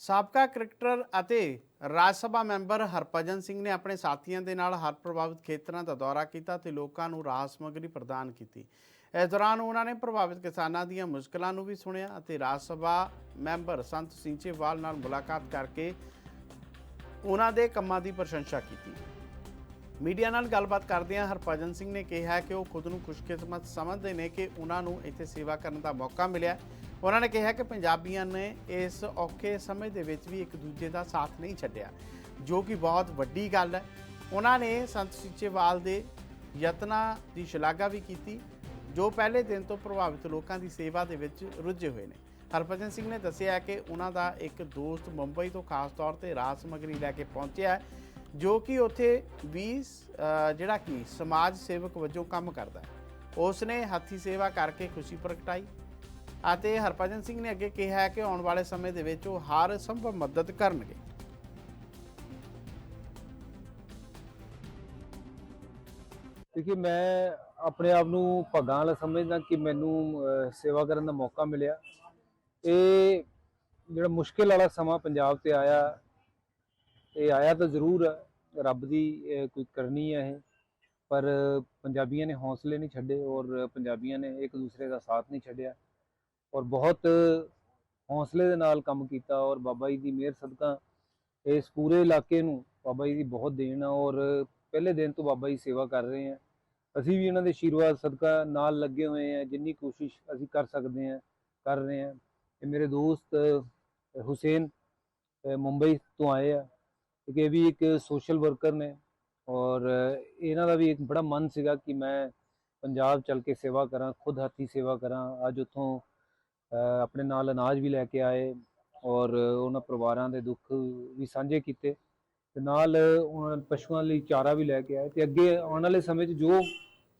ਸਾਬਕਾ ਕ੍ਰਿਕਟਰ ਅਤੇ ਰਾਜ ਸਭਾ ਮੈਂਬਰ ਹਰਭਜਨ ਸਿੰਘ ਨੇ ਆਪਣੇ ਸਾਥੀਆਂ ਦੇ ਨਾਲ ਹਰ ਪ੍ਰਭਾਵਿਤ ਖੇਤਰਾਂ ਦਾ ਦੌਰਾ ਕੀਤਾ ਤੇ ਲੋਕਾਂ ਨੂੰ ਰਾਹਤ ਸਮੱਗਰੀ ਪ੍ਰਦਾਨ ਕੀਤੀ। ਇਸ ਦੌਰਾਨ ਉਹਨਾਂ ਨੇ ਪ੍ਰਭਾਵਿਤ ਕਿਸਾਨਾਂ ਦੀਆਂ ਮੁਸ਼ਕਲਾਂ ਨੂੰ ਵੀ ਸੁਣਿਆ ਅਤੇ ਰਾਜ ਸਭਾ ਮੈਂਬਰ ਸੰਤ ਸਿੰਚੇਵਾਲ ਨਾਲ ਮੁਲਾਕਾਤ ਕਰਕੇ ਉਹਨਾਂ ਦੇ ਕੰਮਾਂ ਦੀ ਪ੍ਰਸ਼ੰਸਾ ਕੀਤੀ। ਮੀਡੀਆ ਨਾਲ ਗੱਲਬਾਤ ਕਰਦਿਆਂ ਹਰਭਜਨ ਸਿੰਘ ਨੇ ਕਿਹਾ ਕਿ ਉਹ ਖੁਦ ਨੂੰ ਖੁਸ਼ਕਿਸਮਤ ਸਮਝਦੇ ਨੇ ਕਿ ਉਹਨਾਂ ਨੂੰ ਇੱਥੇ ਸੇਵਾ ਕਰਨ ਦਾ ਮੌਕਾ ਮਿਲਿਆ। ਉਹਨਾਂ ਨੇ ਕਿਹਾ ਕਿ ਪੰਜਾਬੀਆਂ ਨੇ ਇਸ ਔਖੇ ਸਮੇਂ ਦੇ ਵਿੱਚ ਵੀ ਇੱਕ ਦੂਜੇ ਦਾ ਸਾਥ ਨਹੀਂ ਛੱਡਿਆ, ਜੋ ਕਿ ਬਹੁਤ ਵੱਡੀ ਗੱਲ ਹੈ। ਉਹਨਾਂ ਨੇ ਸੰਤ ਸਿੱਚੇਵਾਲ ਦੇ ਯਤਨਾਂ ਦੀ ਸ਼ਲਾਘਾ ਵੀ ਕੀਤੀ, ਜੋ ਪਹਿਲੇ ਦਿਨ ਤੋਂ ਪ੍ਰਭਾਵਿਤ ਲੋਕਾਂ ਦੀ ਸੇਵਾ ਦੇ ਵਿੱਚ ਰੁੱਝੇ ਹੋਏ ਨੇ। ਹਰਭਜਨ ਸਿੰਘ ਨੇ ਦੱਸਿਆ ਕਿ ਉਹਨਾਂ ਦਾ ਇੱਕ ਦੋਸਤ ਮੁੰਬਈ ਤੋਂ ਖਾਸ ਤੌਰ ਤੇ ਰਾਜ ਸਮੱਗਰੀ ਲੈ ਕੇ ਪਹੁੰਚਿਆ ਹੈ। ਜੋ ਕਿ ਉੱਥੇ ਵੀ ਜਿਹੜਾ ਕਿ ਸਮਾਜ ਸੇਵਕ ਵਜੋਂ ਕੰਮ ਕਰਦਾ ਹੈ। ਉਸ ਨੇ ਹੱਥੀ ਸੇਵਾ ਕਰਕੇ ਖੁਸ਼ੀ ਪ੍ਰਗਟਾਈ ਅਤੇ ਹਰਭਜਨ ਸਿੰਘ ਨੇ ਅੱਗੇ ਕਿਹਾ ਹੈ ਕਿ ਆਉਣ ਵਾਲੇ ਸਮੇਂ ਦੇ ਵਿੱਚ ਉਹ ਹਰ ਸੰਭਵ ਮਦਦ ਕਰਨਗੇ। ਕਿਉਂਕਿ ਮੈਂ ਆਪਣੇ ਆਪ ਨੂੰ ਭਗਾਂ ਵਾਲਾ ਸਮਝਦਾ ਕਿ ਮੈਨੂੰ ਸੇਵਾ ਕਰਨ ਦਾ ਮੌਕਾ ਮਿਲਿਆ। ਇਹ ਜਿਹੜਾ ਮੁਸ਼ਕਿਲ ਵਾਲਾ ਸਮਾਂ ਪੰਜਾਬ ਤੇ ਆਇਆ ਇਹ ਆਇਆ ਤਾਂ ਜ਼ਰੂਰ ਹੈ, ਰੱਬ ਦੀ ਕੋਈ ਕਰਨੀ ਹੈ ਇਹ। ਪਰ ਪੰਜਾਬੀਆਂ ਨੇ ਹੌਸਲੇ ਨਹੀਂ ਛੱਡੇ ਔਰ ਪੰਜਾਬੀਆਂ ਨੇ ਇੱਕ ਦੂਸਰੇ ਦਾ ਸਾਥ ਨਹੀਂ ਛੱਡਿਆ। ਔਰ ਬਹੁਤ ਹੌਸਲੇ ਦੇ ਨਾਲ ਕੰਮ ਕੀਤਾ ਔਰ ਬਾਬਾ ਜੀ ਦੀ ਮਿਹਰ ਸਦਕਾ ਇਸ ਪੂਰੇ ਇਲਾਕੇ ਨੂੰ ਬਾਬਾ ਜੀ ਦੀ ਬਹੁਤ ਦੇਣ ਆ ਔਰ ਪਹਿਲੇ ਦਿਨ ਤੋਂ ਬਾਬਾ ਜੀ ਸੇਵਾ ਕਰ ਰਹੇ ਆ। ਅਸੀਂ ਵੀ ਇਹਨਾਂ ਦੇ ਆਸ਼ੀਰਵਾਦ ਸਦਕਾ ਨਾਲ ਲੱਗੇ ਹੋਏ ਆ, ਜਿੰਨੀ ਕੋਸ਼ਿਸ਼ ਅਸੀਂ ਕਰ ਸਕਦੇ ਆ, ਕਰ ਰਹੇ ਆ। ਇਹ ਮੇਰੇ ਦੋਸਤ ਹੁਸੈਨ ਮੁੰਬਈ ਤੋਂ ਆਏ ਆ। ਕਿਉਂਕਿ ਇਹ ਵੀ ਇੱਕ ਸੋਸ਼ਲ ਵਰਕਰ ਨੇ ਔਰ ਇਹਨਾਂ ਦਾ ਵੀ ਇੱਕ ਬੜਾ ਮਨ ਸੀਗਾ ਕਿ ਮੈਂ ਪੰਜਾਬ ਚੱਲ ਕੇ ਸੇਵਾ ਕਰਾਂ, ਖੁਦ ਹੱਥੀ ਸੇਵਾ ਕਰਾਂ। ਅੱਜ ਉੱਥੋਂ ਆਪਣੇ ਨਾਲ ਅਨਾਜ ਵੀ ਲੈ ਕੇ ਆਏ ਔਰ ਉਹਨਾਂ ਪਰਿਵਾਰਾਂ ਦੇ ਦੁੱਖ ਵੀ ਸਾਂਝੇ ਕੀਤੇ ਤੇ ਨਾਲ ਉਹਨਾਂ ਪਸ਼ੂਆਂ ਲਈ ਚਾਰਾ ਵੀ ਲੈ ਕੇ ਆਏ ਤੇ ਅੱਗੇ ਆਉਣ ਵਾਲੇ ਸਮੇਂ 'ਚ ਜੋ